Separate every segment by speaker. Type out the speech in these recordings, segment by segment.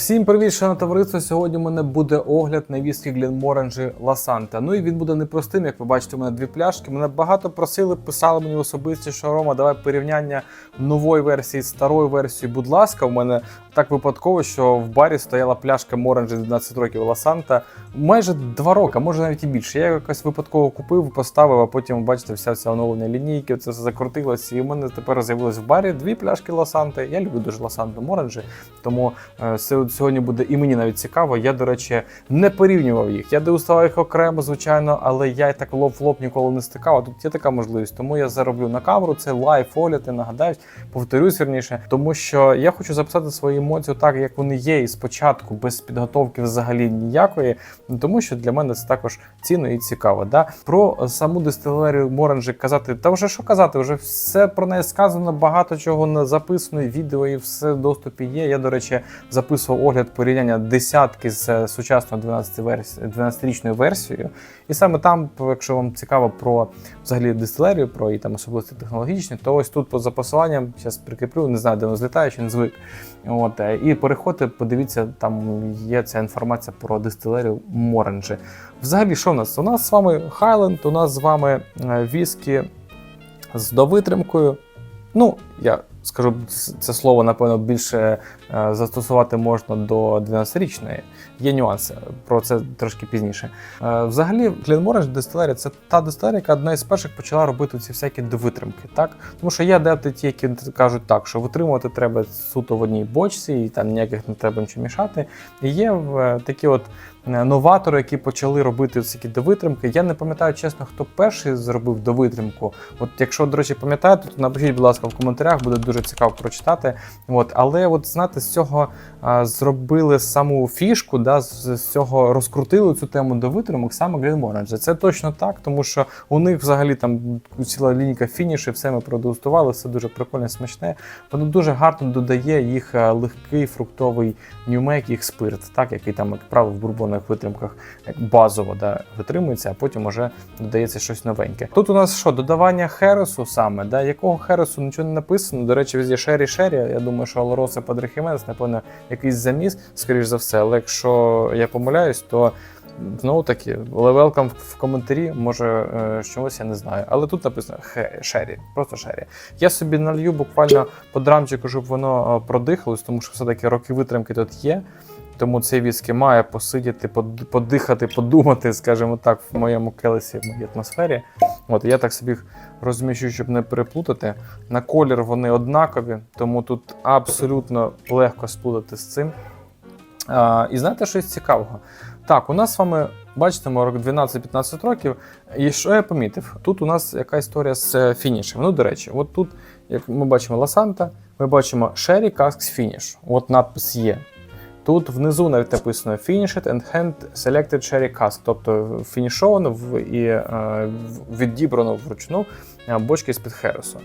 Speaker 1: Всім привіт, шановне товариство. Сьогодні у мене буде огляд на віскі Гленморанжі Ласанта. Ну і він буде непростим, як ви бачите, у мене дві пляшки. Мене багато просили, писали мені особисті, що Рома, давай порівняння нової версії з старою версією. Будь ласка, у мене так випадково, що в барі стояла пляшка Моранжі 12 років Ласанта. Майже два роки, може навіть і більше. Я якось випадково купив, поставив, а потім, бачите, вся ця оновлення лінійки, це все закрутилось. І у мене тепер з'явилось в барі дві пляшки Ласанти. Я люблю дуже Ласанту Моранжі, тому е, сьогодні буде і мені навіть цікаво. Я, до речі, не порівнював їх. Я дегустував їх окремо, звичайно, але я й так лоб в лоб ніколи не стикав. А тут є така можливість. Тому я зароблю на камеру. Це лайв огляд, я нагадаю, повторюсь вірніше, тому що я хочу записати свої емоції так, як вони є, і спочатку, без підготовки взагалі ніякої. Тому що для мене це також цінно і цікаво. Да? Про саму дистилерію Моранжі казати, та вже що казати, вже все про неї сказано, багато чого не записано, відео і все в доступі є. Я, до речі, записував огляд порівняння десятки з е, сучасною 12 версі... 12-річною версією. І саме там, якщо вам цікаво про взагалі дистилерію, про її там особливості технологічні, то ось тут за посиланням, зараз прикріплю, не знаю, де воно злітає, чи не звик. От, е, і переходьте, подивіться, там є ця інформація про дистилерію Моранжі. Взагалі, що в нас? У нас з вами Хайленд, у нас з вами е, віскі з довитримкою. Ну, я скажу це слово, напевно, більше е, застосувати можна до 12-річної. Є нюанси, про це трошки пізніше. Е, взагалі, Glenmorangie дистилерія це та дистилерія, яка одна із перших почала робити ці всякі довитримки. Так? Тому що є адепти ті, які кажуть так, що витримувати треба суто в одній бочці, і там ніяких не треба нічого мішати. І є е, такі от новатори, які почали робити всякі довитримки. Я не пам'ятаю чесно, хто перший зробив довитримку. От якщо, до речі, пам'ятаєте, то напишіть, будь ласка, в коментарях, буде дуже цікаво прочитати. От, але от знаєте, з цього а, зробили саму фішку, да, з, з цього розкрутили цю тему довитримок саме Glenmorangie. Це точно так, тому що у них взагалі там ціла лінійка фінішів, все ми продегустували, все дуже прикольне, смачне. Воно дуже гарно додає їх е, легкий фруктовий нюмек, їх спирт, так, який там, як правило, в бурбонних витримках базово да, витримується, а потім вже додається щось новеньке. Тут у нас що, додавання хересу саме, да, якого хересу нічого не написано. До речі, везде шері шері. Я думаю, що Алороса Падрихіменс, напевно, якийсь заміс, скоріш за все. Але якщо я помиляюсь, то знову таки левелкам в коментарі, може е, чогось я не знаю. Але тут написано шері, просто шері. Я собі налью буквально по драмчику, щоб воно е, продихалось, тому що все-таки роки витримки тут є. Тому цей віскі має посидіти, подихати, подумати, скажімо так, в моєму келесі, в моїй атмосфері. От я так собі розміщу, щоб не переплутати. На колір вони однакові, тому тут абсолютно легко сплутати з цим. А, і знаєте, щось цікавого? Так, у нас з вами, бачите, ми рок 12-15 років. І що я помітив? Тут у нас яка історія з е, фінішем. Ну, до речі, от тут, як ми бачимо Ласанта, ми бачимо Sherry Casks Finish. От надпис є. Тут внизу навіть написано Finished and Hand Selected Cherry Cask, тобто фінішовано і е, відібрано вручну е, бочки з-під Хересу.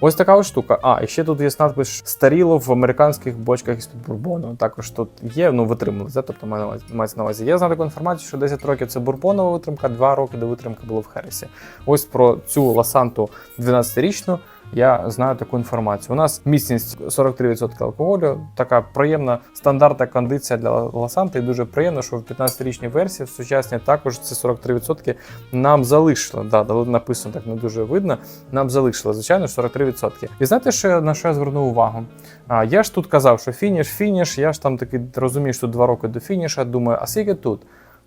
Speaker 1: Ось така ось штука. А, і ще тут є надпис старіло в американських бочках із-під бурбону. Також тут є, ну витримали, це, тобто мається на увазі. Я знаю таку інформацію, що 10 років це бурбонова витримка, 2 роки до витримки було в Хересі. Ось про цю ласанту 12-річну я знаю таку інформацію. У нас міцність 43% алкоголю, така приємна стандартна кондиція для ласанти. І дуже приємно, що в 15-річній версії, в сучасній також це 43% нам залишило. Да, написано так не дуже видно. Нам залишило, звичайно, 43%. І знаєте, що на що я звернув увагу? А, я ж тут казав, що фініш, фініш. Я ж там таки розумію, що два роки до фініша. Думаю, а скільки тут?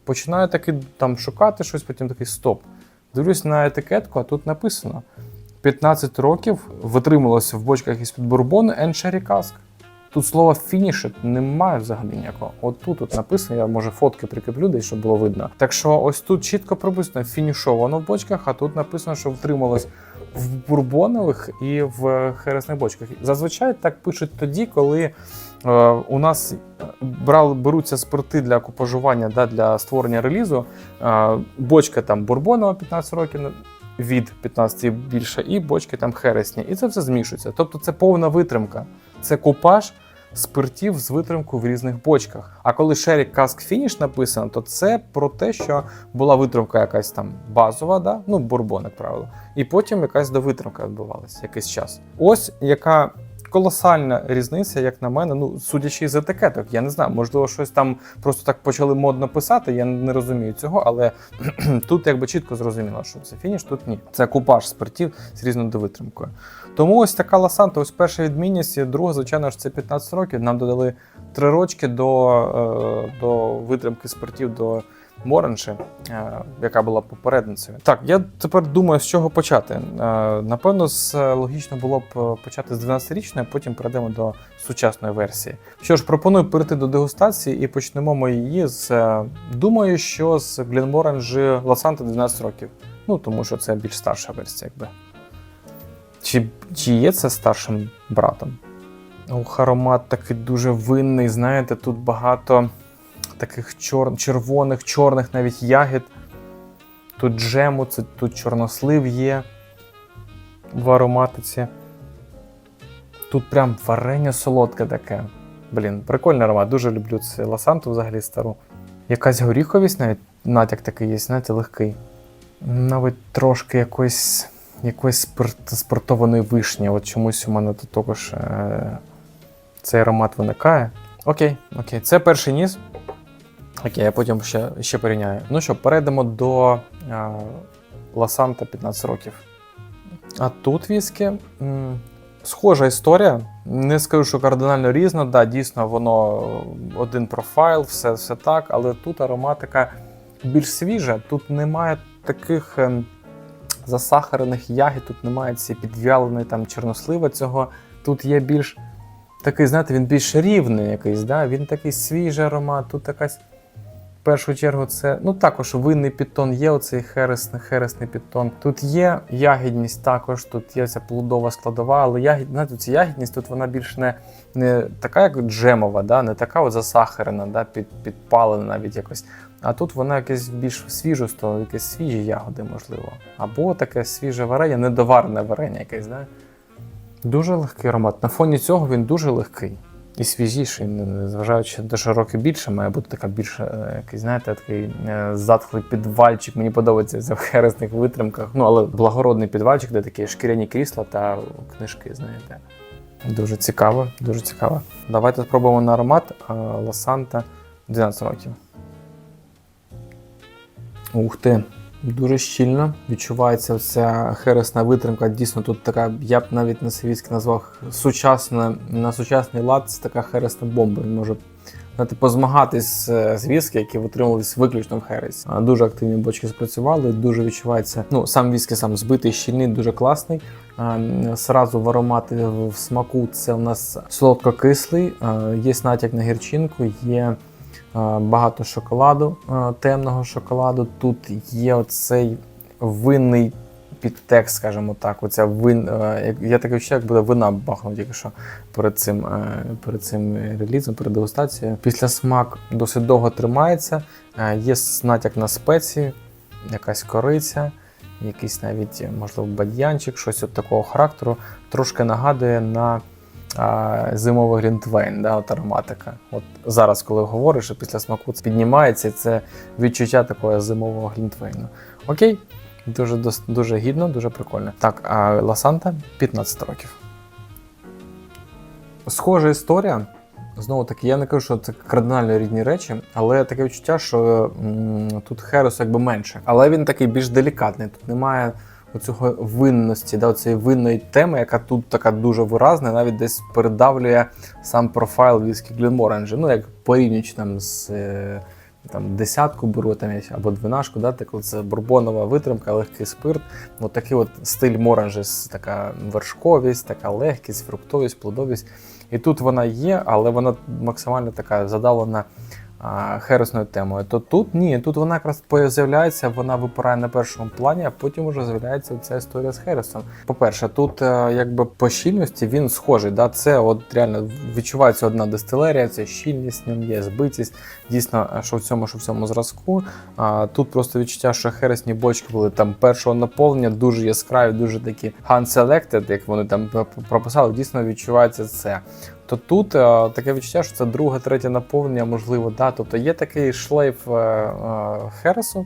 Speaker 1: Починаю таки там шукати щось, потім такий стоп. Дивлюсь на етикетку, а тут написано: 15 років витрималося в бочках із-під бурбону and Sherry Cask. Тут слова фінішет немає взагалі ніякого. От тут от написано, я може фотки прикріплю, десь щоб було видно. Так що ось тут чітко прописано фінішовано в бочках, а тут написано, що втрималось в бурбонових і в хересних бочках. Зазвичай так пишуть тоді, коли е, у нас брали, беруться спирти для купажування да, для створення релізу. Е, бочка там бурбонова 15 років від 15 і більше, і бочки там хересні. І це все змішується. Тобто це повна витримка. Це купаж спиртів з витримкою в різних бочках. А коли Sherry Cask Finish написано, то це про те, що була витримка якась там базова, да? ну бурбон, як правило, і потім якась довитримка відбувалася якийсь час. Ось яка колосальна різниця, як на мене. Ну, судячи з етикеток, я не знаю, можливо, щось там просто так почали модно писати. Я не розумію цього, але тут якби чітко зрозуміло, що це фініш, тут ні. Це купаж спиртів з різною довитримкою. Тому ось така ласанта, ось перша відмінність. І друга, звичайно ж, це 15 років. Нам додали три рочки до, е, до витримки спиртів до Моранші, е, яка була попередницею. Так, я тепер думаю, з чого почати. Е, Напевно, е, логічно було б почати з 12-річної, а потім перейдемо до сучасної версії. Що ж, пропоную перейти до дегустації і почнемо ми її з. Думаю, що з Glenmorangie Ласанта 12 років. Ну, тому що це більш старша версія, якби. Чи, чи є це старшим братом? Ох, аромат такий дуже винний, знаєте, тут багато таких чор... червоних, чорних навіть ягід. Тут джему, тут чорнослив є в ароматиці. Тут прям варення солодке таке. Блін, прикольний аромат. Дуже люблю цю ласанту взагалі стару. Якась горіховість, навіть натяк такий є, знаєте, легкий. Навіть трошки якоїсь, якоїсь спирт, спиртованої вишні. От чомусь у мене тут також е, цей аромат виникає. Окей, окей, це перший ніс. Окей, я потім ще, ще порівняю. Ну що, перейдемо до е, Ласанта 15 років. А тут віскі. Схожа історія. Не скажу, що кардинально різна. Да, дійсно, воно один профайл, все, все так, але тут ароматика більш свіжа. Тут немає таких ем, засахарених ягід, тут немає цієї підвяленої там чорнослива цього. Тут є більш такий, знаєте, він більш рівний якийсь, да? він такий свіжий аромат, тут якась. В першу чергу це ну також винний підтон, є оцей хересний, хересний підтон. Тут є ягідність також, тут є ця плодова складова, але ягід, ця ягідність тут вона більш не, не така, як джемова, да? не така от засахарена, да? під, підпалена навіть якось. А тут вона якесь більш свіжу стала, якісь свіжі ягоди, можливо. Або таке свіже варення, недоварене варення якесь, да? Дуже легкий аромат. На фоні цього він дуже легкий і свіжіший, незважаючи те, що роки більше, має бути така більш е, якийсь, знаєте, такий е, затхлий підвальчик. Мені подобається в хересних витримках. Ну, але благородний підвальчик, де такі шкіряні крісла та книжки, знаєте. Дуже цікаво, дуже цікаво. Давайте спробуємо на аромат Ласанта 12 років. Ух ти! Дуже щільно відчувається ця хересна витримка. Дійсно, тут така, я б навіть на свійськи назвав сучасна, на сучасний лад це така хересна бомба. Він може знаєте, позмагатись з з віскі, які витримувались виключно в хересі. Дуже активні бочки спрацювали, дуже відчувається. Ну, сам віскі сам збитий, щільний, дуже класний. Сразу в аромати в смаку це у нас солодко-кислий, є натяк на гірчинку, є. Е, багато шоколаду, е, темного шоколаду. Тут є оцей винний підтекст, скажімо так. Оця вин, е, я таке відчуття, як буде вина бахнув тільки перед цим, перед цим релізом, перед дегустацією. Після смак досить довго тримається. Є натяк на спеції, якась кориця. Якийсь навіть, можливо, бадьянчик, щось от такого характеру. Трошки нагадує на зимовий глінтвейн, да, от ароматика. От зараз, коли говориш, і після смаку це піднімається, це відчуття такого зимового глінтвейну. Окей, дуже, дуже гідно, дуже прикольно. Так, а Ласанта 15 років. Схожа історія. Знову таки, я не кажу, що це кардинально різні речі, але таке відчуття, що м, тут Херос якби менше. Але він такий більш делікатний. Тут немає оцього винності, да, цієї винної теми, яка тут така дуже виразна, навіть десь передавлює сам профайл віскі Glenmorangie. Ну, як порівнюючи там з е, там, десятку беру там, або дванашку, да, так, це бурбонова витримка, легкий спирт. От такий от стиль Моранжі, така вершковість, така легкість, фруктовість, плодовість. І тут вона є, але вона максимально така задавлена а, хересною темою. То тут ні, тут вона якраз з'являється, вона випирає на першому плані, а потім вже з'являється ця історія з Хересом. По-перше, тут е, якби по щільності він схожий. Да? Це от реально відчувається одна дистилерія, це щільність в є, збитість. Дійсно, е, що в цьому, що в цьому зразку. А, тут просто відчуття, що хересні бочки були там першого наповнення, дуже яскраві, дуже такі hand-selected, як вони там прописали, дійсно відчувається це то тут е, таке відчуття, що це друге, третє наповнення, можливо, да. Тобто є такий шлейф е, е, Хересу,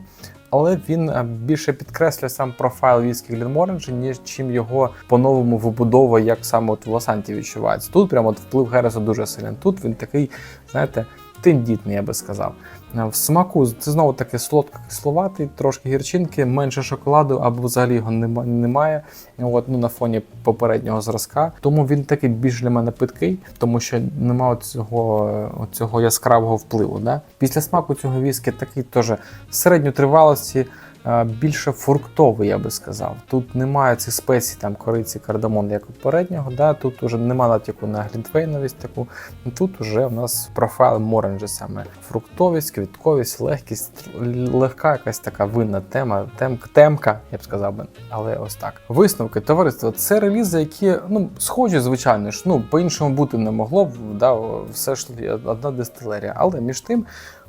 Speaker 1: але він більше підкреслює сам профайл віскі Глінморенджі, ніж чим його по-новому вибудовує, як саме от в Лосанті відчувається. Тут прямо от вплив Гереса дуже сильний. Тут він такий, знаєте, тендітний, я би сказав. Е, В смаку це знову таки солодко кисловатий, трошки гірчинки, менше шоколаду або взагалі його немає. От, ну, на фоні попереднього зразка. Тому він такий більш для мене питкий, тому що немає цього, цього яскравого впливу. Да? Після смаку цього віскі такий теж середньотривалості. е, Більше фруктовий, я би сказав. Тут немає цих спецій, там кориці, кардамон, як у попереднього. Да? Тут уже немає натяку на глінтвейновість таку. Тут уже у нас профайл Моренджа саме фруктовість, квітковість, легкість, легка якась така винна тема, тем, темка, я б сказав би. Але ось так. Висновки, товариство, це релізи, які ну, схожі, звичайно ж, ну, по-іншому бути не могло б, да, все ж одна дистилерія. Але між тим.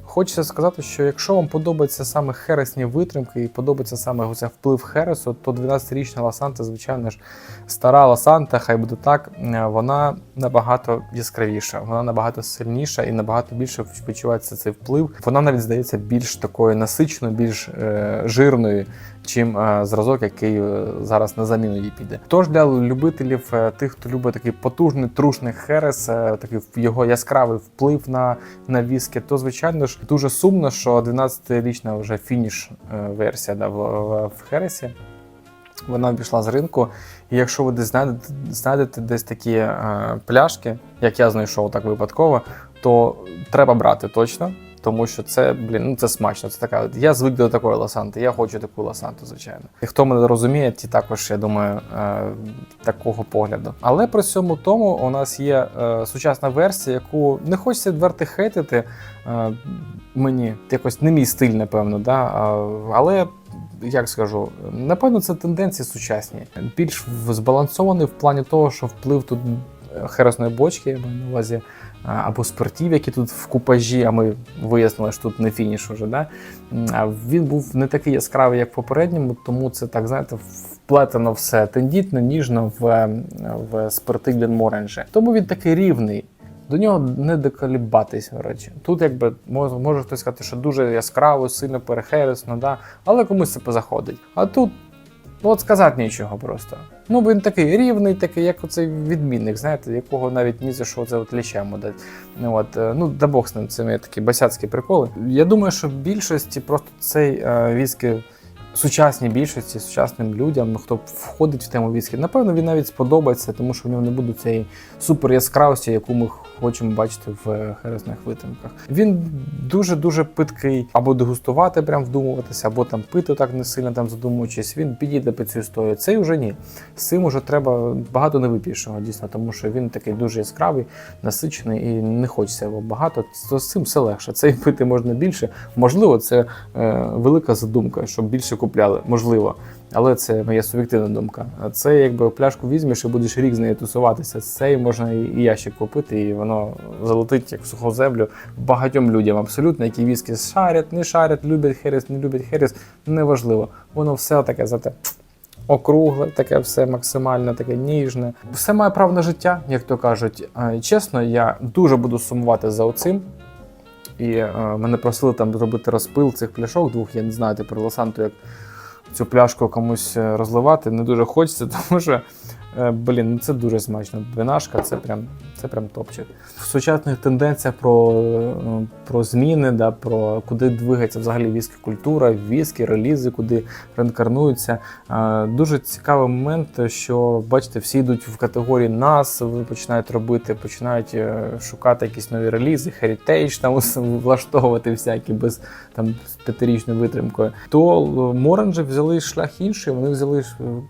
Speaker 1: Хочеться сказати, що якщо вам подобаються саме хересні витримки і подобається саме ось вплив Хересу, то 12-річна Ласанта, звичайно ж, стара Ласанта, хай буде так, е, вона набагато яскравіша, вона набагато сильніша і набагато більше відчувається цей вплив. Вона навіть здається більш такою насиченою, більш е, жирною, чим е, зразок, який е, зараз на заміну їй піде. Тож для любителів, е, тих, хто любить такий потужний трушний херес, такий його яскравий вплив на, на віскі, то звичайно ж дуже сумно, що 12-річна вже фініш версія да, в, в, в хересі. Вона пішла з ринку, і якщо ви десь знайдете, знайдете десь такі е, пляшки, як я знайшов так випадково, то треба брати точно, тому що це, блін, ну це смачно. Це така. Я звик до такої ласанти, я хочу таку ласанту, звичайно. І хто мене розуміє, ті також, я думаю, е, такого погляду. Але при цьому тому у нас є е, сучасна версія, яку не хочеться відверто хейтити. Е, мені якось не мій стиль, напевно, да? але. Як скажу, напевно, це тенденції сучасні. Більш збалансований в плані того, що вплив тут хересної бочки, я маю на увазі, або спиртів, які тут в купажі, а ми вияснили, що тут не фініш уже. Да? Він був не такий яскравий, як в попередньому, тому це так, знаєте, вплетено все тендітно, ніжно в, в спирти Гленморенджі. Тому він такий рівний. До нього не доколібатись, речі. Тут якби може, хтось сказати, що дуже яскраво, сильно перехересно, да? але комусь це позаходить. А тут, от сказати нічого просто. Ну, він такий рівний, такий, як оцей відмінник, знаєте, якого навіть ні за що це от лічем дати. Ну, от, е, ну, да Бог з ним, це є такі басяцькі приколи. Я думаю, що в більшості просто цей е, віскі сучасній більшості, сучасним людям, хто входить в тему віскі, напевно, він навіть сподобається, тому що в нього не буде цієї супер яскравості, яку ми хочемо бачити в хересних витримках. Він дуже-дуже питкий, або дегустувати, прям вдумуватися, або там пити так не сильно там задумуючись. Він підійде під цю історію. Цей вже ні. З цим уже треба багато не випішого, дійсно, тому що він такий дуже яскравий, насичений і не хочеться його багато. То з цим все легше. Цей пити можна більше. Можливо, це е, велика задумка, щоб більше купляли. Можливо. Але це моя суб'єктивна думка. Це якби пляшку візьмеш і будеш рік з нею тусуватися. Цей можна і ящик купити, і воно залетить як в суху землю багатьом людям абсолютно, які віскі шарять, не шарять, люблять херес, не люблять херес. Неважливо. Воно все таке зате. Округле, таке все максимально таке ніжне. Все має право на життя, як то кажуть. Чесно, я дуже буду сумувати за оцим. І е, мене просили там зробити розпил цих пляшок двох. Я не знаю тепер Лосанту, як цю пляшку комусь е, розливати. Не дуже хочеться, тому що, е, блін, ну це дуже смачно. Винашка це прям, це прям топчик. В сучасних тенденціях про, е, про зміни, да, про куди двигається взагалі віскі культура, віскі, релізи, куди реінкарнуються. Е, Дуже цікавий момент, що бачите, всі йдуть в категорії нас, починають робити, починають е, шукати якісь нові релізи, heritage, там влаштовувати всякі без там з витримкою. То Моранжі взяли шлях інший, вони взяли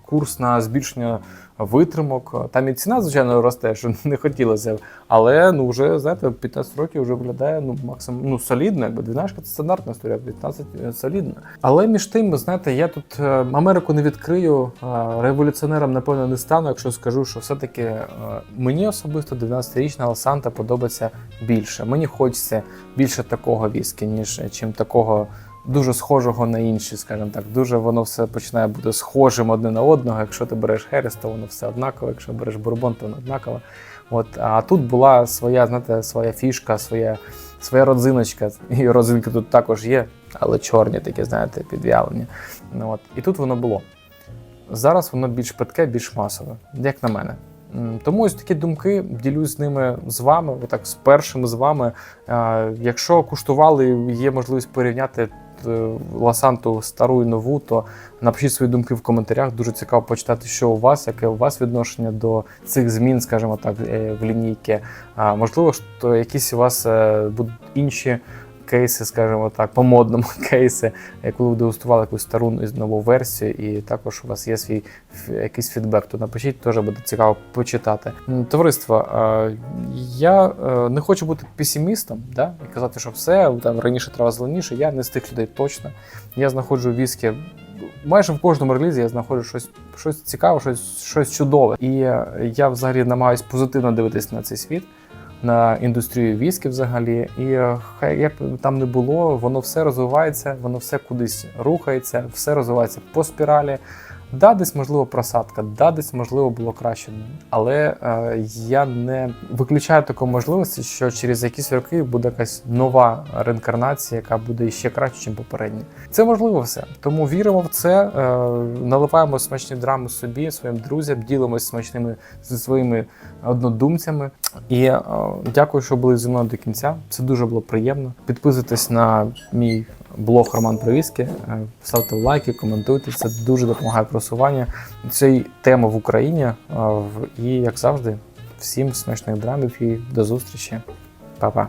Speaker 1: курс на збільшення витримок. Там і ціна, звичайно, росте, що не хотілося б. Але ну вже знаєте, 15 років вже виглядає ну максимум ну солідно, якби 12 це стандартна історія, 15 солідно. Але між тим, знаєте, я тут е, Америку не відкрию, е, революціонером, напевно, не стану, якщо скажу, що все-таки е, мені особисто 12-річна Ласанта подобається більше. Мені хочеться більше такого віскі, ніж чим такого. Дуже схожого на інші, скажімо так. Дуже воно все починає бути схожим одне на одного. Якщо ти береш Херес, то воно все однаково. Якщо береш бурбон, то воно однаково. От, а тут була своя, знаєте, своя фішка, своя, своя родзиночка. І родзинки тут також є, але чорні такі, знаєте, підв'ялені. Ну, от. І тут воно було. Зараз воно більш питке, більш масове, як на мене. Тому ось такі думки ділюсь з ними з вами, отак з першим з вами. Якщо куштували, є можливість порівняти ласанту стару і нову, то напишіть свої думки в коментарях. Дуже цікаво почитати, що у вас, яке у вас відношення до цих змін, скажімо так, е, в лінійки. Можливо, що якісь у вас е, будуть інші кейси, скажімо так, по модному кейси, коли ви дегустували якусь стару нову версію, і також у вас є свій якийсь фідбек, то напишіть, теж буде цікаво почитати. Товариство, я е, не хочу бути песимістом, да, і казати, що все там раніше треба зеленіше. Я не з тих людей точно. Я знаходжу віскі. Майже в кожному релізі я знаходжу щось, щось цікаве, щось, щось чудове. І я взагалі намагаюся позитивно дивитися на цей світ на індустрію віскі взагалі. І е, хай як там не було, воно все розвивається, воно все кудись рухається, все розвивається по спіралі. Да, десь можливо просадка, да, десь можливо було краще. Але е, я не виключаю таку можливості, що через якісь роки буде якась нова реінкарнація, яка буде ще краще, ніж попередня. Це можливо все. Тому віримо в це, е, наливаємо смачні драми собі, своїм друзям, ділимося смачними зі своїми однодумцями. І е, дякую, що були зі мною до кінця. Це дуже було приємно. Підписуйтесь на мій блог Роман Провіски, е, ставте лайки, коментуйте. Це дуже допомагає просуванню цієї теми в Україні. Е, І як завжди, всім смачних драмів і до зустрічі. Па-па.